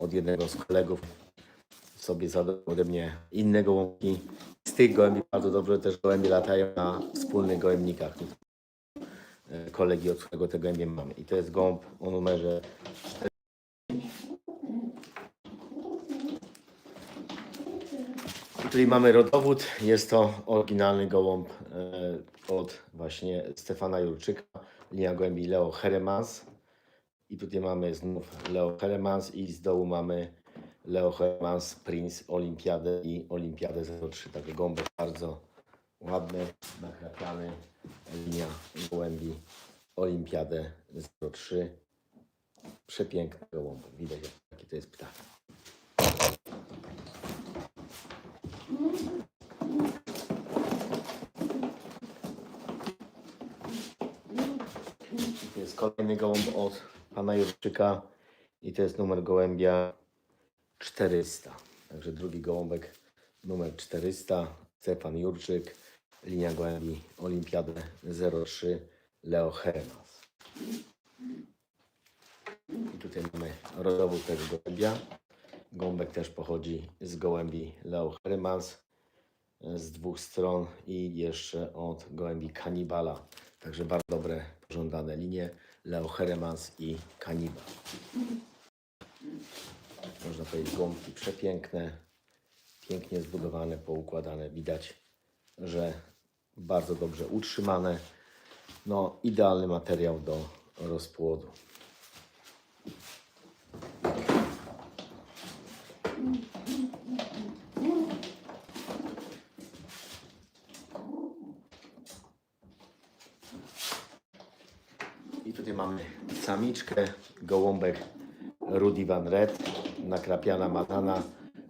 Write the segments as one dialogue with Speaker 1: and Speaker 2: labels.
Speaker 1: od jednego z kolegów sobie zadał ode mnie inne gołąbki. Z tych gołębi bardzo dobrze też gołębie latają na wspólnych gołębnikach. E, Kolegi, od którego te gołębie mamy. I to jest gołąb o numerze Tutaj mamy rodowód. Jest to oryginalny gołąb e, od właśnie Stefana Jurczyka, linia gołębi Leo Heremans. I tutaj mamy znów Leo Heremans i z dołu mamy Leo Heremans Prince Olimpiadę i Olimpiadę 03. Taki gąbek bardzo ładny, nakrapiany. Linia gołębi Olimpiadę 03. Przepiękny gołąb. Widać jaki to jest ptak. Jest kolejny gołąb od pana Jurczyka i to jest numer gołębia 400. Także drugi gołąbek numer 400. Stefan Jurczyk, linia gołębi Olimpiadę 03 Leo Hermas. I tutaj mamy rodowód tego gołębia. Gąbek też pochodzi z gołębi Leo Hermans z dwóch stron i jeszcze od gołębi Kanibala. Także bardzo dobre, pożądane linie Leo Hermans i Kanibal. Można powiedzieć gąbki przepiękne, pięknie zbudowane, poukładane. Widać, że bardzo dobrze utrzymane. No, idealny materiał do rozpłodu. Tutaj mamy samiczkę, gołąbek Rudy Van Red, nakrapiana matana,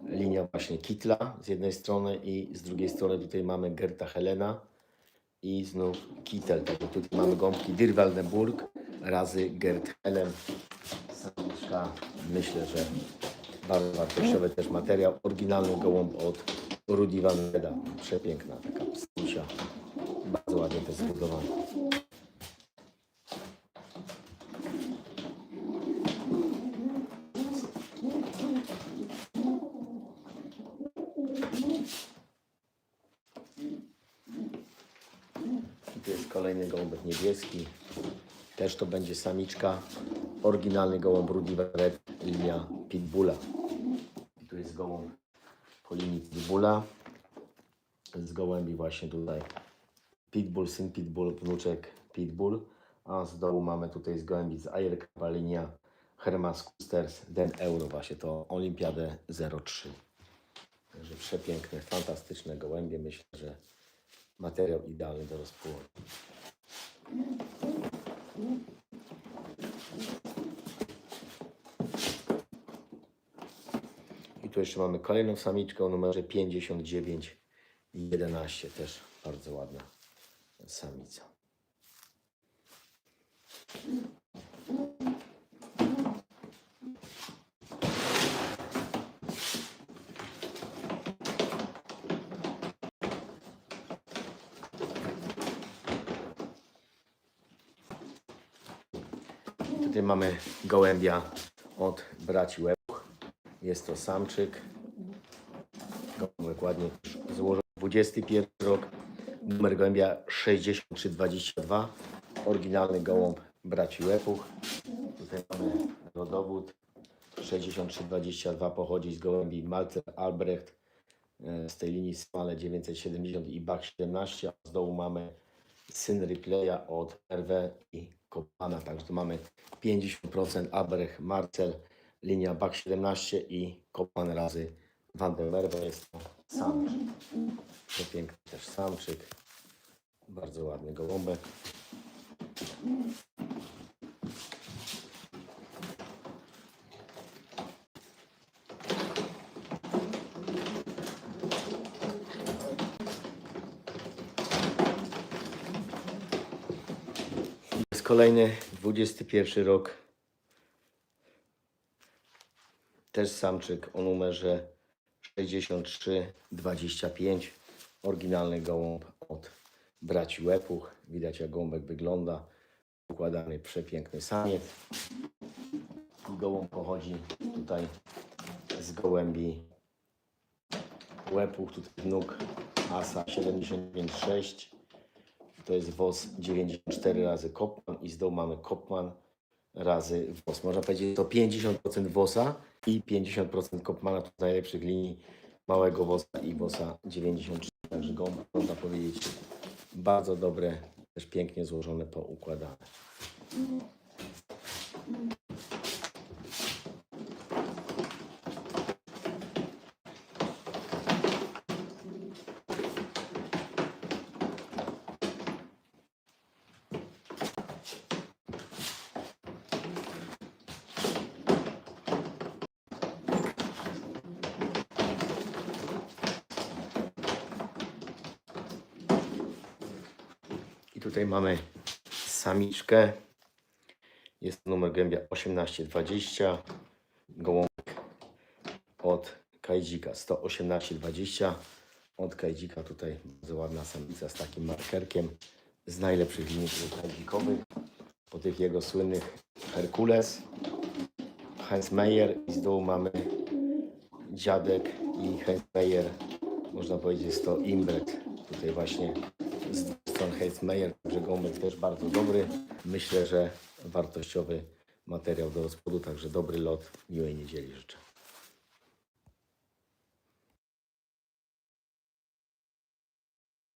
Speaker 1: linia właśnie kitla z jednej strony i z drugiej strony tutaj mamy Gerta Helena i znów. Także tutaj mamy gąbki Dirwaldenburg razy Gert Helen. Samiczka, myślę, że bardzo wartościowy też materiał. Oryginalny gołąb od Rudy Van Reda. Przepiękna taka pstusia. Bardzo ładnie to zbudowana. Kolejny gołąbek niebieski. Też to będzie samiczka. Oryginalny gołąb Rudy Red, linia Pitbulla. I tu jest gołąb po linii Pitbulla. Z gołębi właśnie tutaj Pitbull, syn Pitbull, wnuczek Pitbull. A z dołu mamy tutaj z gołębi z Aircapa linia Hermas Kusters, Den Euro właśnie to Olimpiadę 03. Także przepiękne, fantastyczne gołębie. Myślę, że materiał idealny do rozpłodu. I tu jeszcze mamy kolejną samiczkę o numerze 59 i 11. Też bardzo ładna samica. Tutaj mamy gołębia od braci Łebuch. Jest to samczyk. Gołąbek ładnie złożony. 21 rok. Numer gołębia 6322. Oryginalny gołąb braci Łepuch. Tutaj mamy rodowód. 6322 pochodzi z gołębi Malcer Albrecht e, z tej linii Smale 970 i Bach 17, a z dołu mamy syn Ripleya od RW i Kopana, także tu mamy 50% Albrecht Marcel, linia Bach 17 i Kopan razy Van der Merwe jest to samczyk. Przepiękny też samczyk, bardzo ładny gołąbek. Kolejny 21 rok. Też samczyk o numerze 6325. Oryginalny gołąb od braci Łepuch. Widać jak gołąbek wygląda. Układany przepiękny samiec. Gołąb pochodzi tutaj z gołębi łepuch, tutaj nóg Asa 75,6 to jest WOS 94 razy Kopman i z dołu mamy Kopman razy WOS. Można powiedzieć, to 50% WOSa i 50% Kopmana to najlepszych linii małego WOSa i WOSa 94. Także gołąb można powiedzieć bardzo dobre, też pięknie złożone, poukładane. Tutaj mamy samiczkę. Jest numer gębia 1820. Gołąbek od Kajdzika 11820. Od Kajdzika tutaj bardzo ładna samica z takim markerkiem. Z najlepszych linii kajdzikowych. Po tych jego słynnych Herkules. Heinz Meyer i z dołu mamy dziadek i Heinz Meyer. Można powiedzieć, jest to imbret. Tutaj właśnie stron Heinz Meyer, także też bardzo dobry. Myślę, że wartościowy materiał do rozpłodu, także dobry lot. Miłej niedzieli życzę.